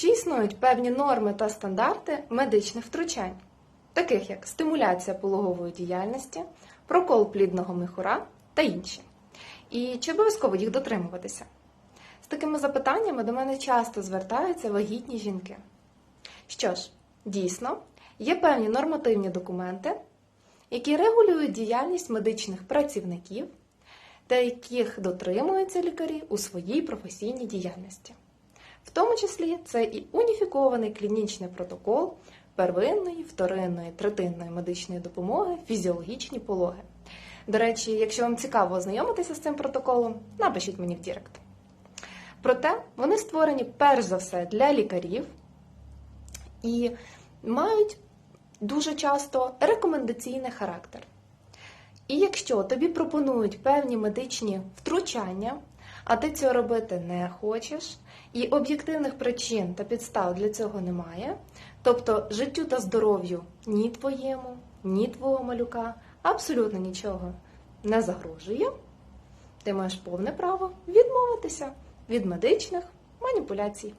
Чи існують певні норми та стандарти медичних втручань, таких як стимуляція пологової діяльності, прокол плідного міхура та інші? І чи обов'язково їх дотримуватися? З такими запитаннями до мене часто звертаються вагітні жінки. Що ж, дійсно, є певні нормативні документи, які регулюють діяльність медичних працівників та яких дотримуються лікарі у своїй професійній діяльності. В тому числі це і уніфікований клінічний протокол первинної, вторинної, третинної медичної допомоги, фізіологічні пологи. До речі, якщо вам цікаво ознайомитися з цим протоколом, напишіть мені в Дірект. Проте вони створені перш за все для лікарів і мають дуже часто рекомендаційний характер. І якщо тобі пропонують певні медичні втручання, а ти цього робити не хочеш, і об'єктивних причин та підстав для цього немає, тобто життю та здоров'ю ні твоєму, ні твого малюка абсолютно нічого не загрожує, ти маєш повне право відмовитися від медичних маніпуляцій.